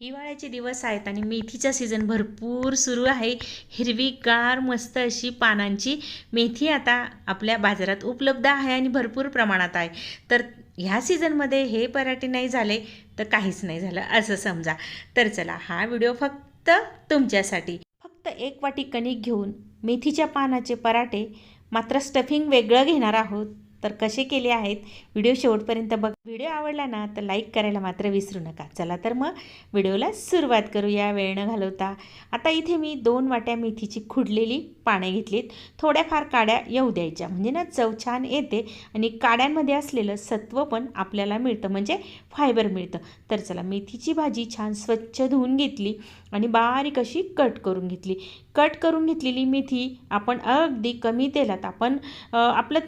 हिवाळ्याचे दिवस आहेत आणि मेथीचा सीझन भरपूर सुरू आहे. हिरवीगार मस्त अशी पानांची मेथी आता आपल्या बाजारात उपलब्ध आहे आणि भरपूर प्रमाणात आहे. तर ह्या सीझनमध्ये हे पराठे नाही झाले तर काहीच नाही झालं असं समजा. तर चला हा व्हिडिओ फक्त तुमच्यासाठी. फक्त एक वाटी कणिक घेऊन मेथीच्या पानाचे पराठे मात्र स्टफिंग वेगळं घेणार आहोत. तर कसे केले आहेत? व्हिडिओ शेवटपर्यंत बघ. व्हिडिओ आवडला ना तर लाईक करायला मात्र विसरू नका. चला तर मग व्हिडिओला सुरुवात करूया वेळ न घालवता आता इथे मी दोन वाट्या मेथीची खुडलेली पाने घेतलीत. थोड्याफार काड्या येऊ द्यायच्या. म्हणजे ना चव छान येते आणि काड्यांमध्ये असलेलं सत्व पण आपल्याला मिळतं. म्हणजे फायबर मिळतं. तर चला मेथीची भाजी छान स्वच्छ धुवून घेतली आणि बारीक अशी कट करून घेतली. कट करून घेतलेली मेथी आपण अगदी कमी तेलात आपण आपलं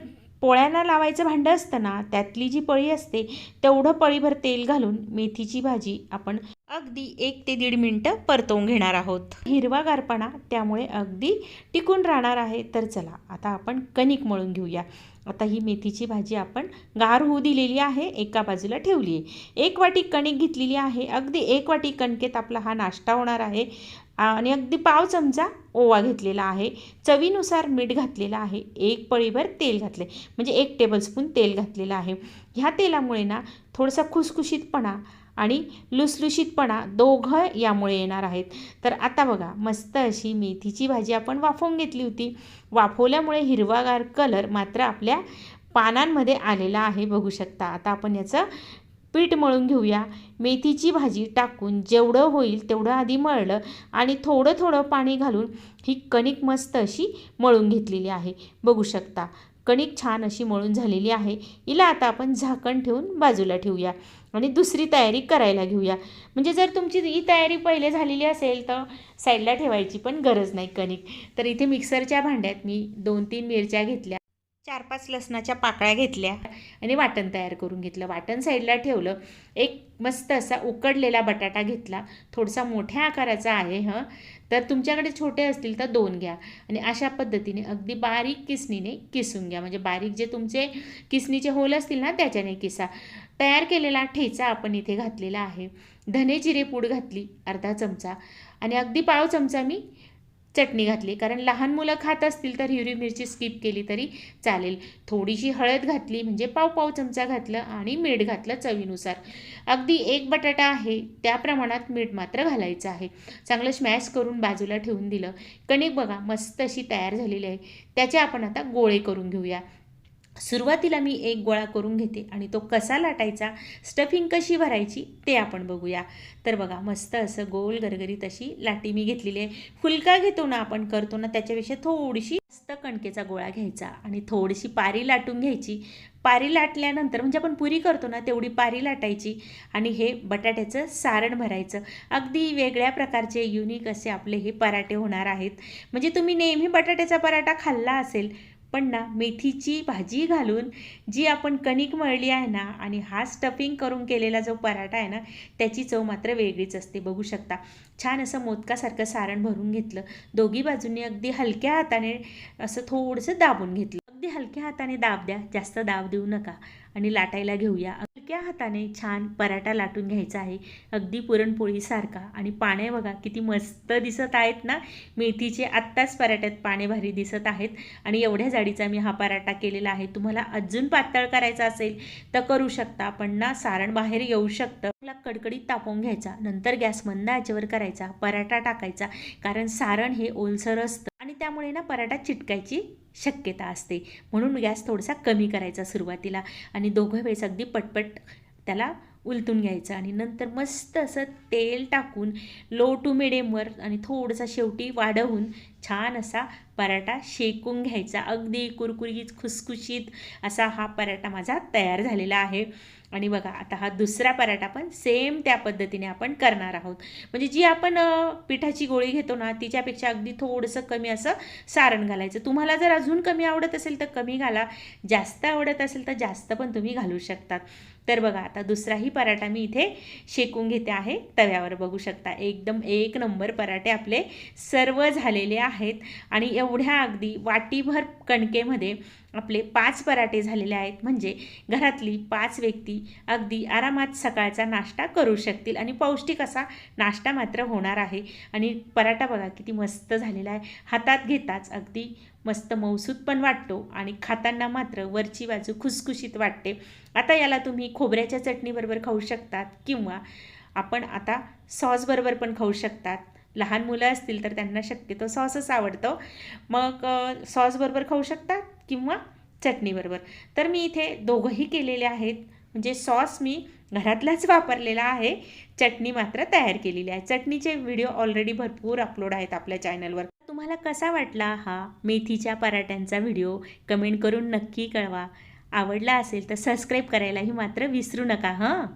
पोळ्यांना लावायचं भांडं असतं ना त्यातली जी पळी असते तेवढं पळीभर तेल घालून मेथीची भाजी आपण अगदी एक ते दीड मिनटं परतवून घेणार आहोत. हिरवा गारपणा त्यामुळे अगदी टिकून राहणार आहे. तर चला आता आपण कणिक मळून घेऊया. आता ही मेथीची भाजी आपण गार होऊ दिलेली आहे एका बाजूला ठेवली आहे. एक वाटी कणिक घेतलेली आहे. अगदी एक वाटी कणकेत आपला हा नाश्ता होणार आहे. आणि अगदी पाव चमचा ओवा घेतलेला आहे. चवीनुसार मीठ घातलेलं आहे. एक पळीभर तेल घातले म्हणजे एक टेबलस्पून तेल घातलेलं आहे. ह्या तेलामुळे ना थोडासा खुसखुशीतपणा आणि लुसलुशीतपणा दोघं यामुळे येणार आहेत. तर आता बघा मस्त अशी मेथीची भाजी आपण वाफवून घेतली होती. वाफवल्यामुळे हिरवागार कलर मात्र आपल्या पानांमध्ये आलेला आहे बघू शकता. आता आपण याचं पीठ मळून घेऊया. मेथीची भाजी टाकून जेवढं होईल तेवढं आधी मळलं आणि थोडं थोडं पाणी घालून ही कणिक मस्त अशी मळून घेतलेली आहे. बघू शकता. कणिक छान अशी मळून झालेली आहे. हिला आता आपण झाकण ठेवून बाजूला ठेवूया आणि दुसरी तयारी करायला घेऊया. म्हणजे जर तुमची ही तयारी पहिले झालेली असेल तर साईडला ठेवायची पण गरज नाही कणिक. तर इथे मिक्सरच्या भांड्यात मी दोन तीन मिरच्या घेतल्या. चार पाच लसणाच्या पाकळ्या घेतल्या. आणि वाटण तयार करून घेतलं. वाटण साईडला ठेवलं. एक मस्त असा उकडलेला बटाटा घेतला. थोडासा मोठ्या आकाराचा आहे हं. तर तुमच्याकडे छोटे असतील तर दोन घ्या. आणि अशा पद्धतीने अगदी बारीक किसणीने किसून घ्या. म्हणजे बारीक जे तुमचे किसणीचे होल असतील ना त्याच्याने किसा. तयार केलेला ठेचा आपण इथे घातलेला आहे. धने जिरे पूड घातली अर्धा चमचा. आणि अगदी पाव चमचा मी चटणी घातली. कारण लहान मुलं खात असतील तर हिरवी मिरची स्किप केली तरी चालेल. थोडीशी हळद घातली म्हणजे पाव पाव चमचा घातलं आणि मीठ घातलं चवीनुसार. अगदी एक बटाटा आहे त्या प्रमाणात मीठ मात्र घालायचं आहे. चांगलं स्मॅश करून बाजूला ठेवून दिलं. कणिक बघा मस्त अशी तयार झालेली आहे. त्याचे आपण आता गोळे करून घेऊया. सुरुवातीला मी एक गोळा करून घेते आणि तो कसा लाटायचा स्टफिंग कशी भरायची ते आपण बघूया. तर बघा मस्त असं गोल गरगरीत अशी लाटी मी घेतलेली आहे. फुलका घेतो ना आपण करतो ना त्याच्यापेक्षा थोडीशी मस्त कणकेचा गोळा घ्यायचा आणि थोडीशी पारी लाटून घ्यायची. पारी लाटल्यानंतर म्हणजे आपण पुरी करतो ना तेवढी पारी लाटायची आणि हे बटाट्याचं सारण भरायचं. अगदी वेगळ्या प्रकारचे युनिक असे आपले हे पराठे होणार आहेत. म्हणजे तुम्ही नेहमी बटाट्याचा पराठा खाल्ला असेल पण ना मेथीची भाजी घालून जी आपण कणिक मळली आहे ना आणि हा स्टफिंग करून केलेला जो पराठा आहे ना त्याची चव मात्र वेगळीच असते बघू शकता. छान असं मोदकासारखं सारण भरून घेतलं. दोघी बाजूंनी अगदी हलक्या हाताने असं थोडंसं दाबून घेतलं. अगदी हलक्या हाताने दाब द्या जास्त दाब देऊ नका आणि लाटायला घेऊया. हलक्या हाताने छान पराठा लाटून घ्यायचा आहे. अगदी पुरणपोळीसारखा. आणि पाने बघा किती मस्त दिसत आहेत ना? मेथीचे आत्ताच पराठ्यात पाने भारी दिसत आहेत. आणि एवढ्या जाडीचा मी हा पराठा केलेला आहे. तुम्हाला अजून पातळ करायचा असेल तर करू शकता. पण ना सारण बाहेर येऊ शकतं. मला कडकडीत तापवून घ्यायचा. नंतर गॅस मंद आचेवर करायचा. पराठा टाकायचा. कारण सारण हे ओलसर असतं. आणि त्यामुळे ना पराठा चिटकायची शक्यता असते. म्हणून गॅस थोडासा कमी करायचा सुरुवातीला आणि दोघं वेळेस अगदी पटपट त्याला उलटून घ्यायचं आणि नंतर मस्त असं तेल टाकून लो टू मिडियमवर आणि थोडंसं शेवटी वाढवून छान असा पराठा शेकून घ्यायचा. अगदी कुरकुरीत खुसखुशीत असा हा पराठा माझा तयार झालेला आहे. आणि बघा आता हा दुसरा पराठा पण सेम त्या पद्धतीने आपण करणार आहोत. म्हणजे जी आपण पिठाची गोळी घेतो ना तिच्यापेक्षा अगदी थोडंसं कमी असं सारण घालायचं. तुम्हाला जर अजून कमी आवडत असेल तर कमी घाला. जास्त आवडत असेल तर जास्त पण तुम्ही घालू शकतात. तर बघा आता दुसराही पराठा मी इथे शेकून घेते आहे. तव्यावर बघू शकता एकदम एक नंबर पराठे आपले सर्व झालेले आहेत. आणि एवढ्या अगदी वाटीभर कणकेमध्ये आपले पाच पराठे झालेले आहेत. म्हणजे घरातली पाच व्यक्ती अगदी आरामात सकाळचा नाश्ता करू शकतील. आणि पौष्टिक असा नाश्ता मात्र होणार आहे. आणि पराठा बघा किती मस्त झालेला आहे. हातात घेताच अगदी मस्त मौसूद पण वाटतो आणि खाताना मात्र वरची बाजू खुसखुशीत वाटते. आता याला तुम्ही खोबऱ्याच्या चटणीबरोबर खाऊ शकतात किंवा आपण आता सॉसबरोबर पण खाऊ शकतात. लहान मुलं असतील तर त्यांना शक्यतो सॉसच आवडतं. मग सॉसबरोबर खाऊ शकतात किंवा चटणीबरोबर तर मी इथे दोघंही केलेले आहेत. म्हणजे सॉस मी घरातलाच वापरलेला आहे. चटणी मात्र तयार केलेली आहे. चटणीचे व्हिडिओ ऑलरेडी भरपूर अपलोड आहेत आपल्या चॅनलवर. तुम्हाला कसा वाटला हा मेथीच्या पराठ्यांचा व्हिडिओ? कमेंट करून नक्की कळवा. आवडला असेल तर सबस्क्राईब करायलाही मात्र विसरू नका हां?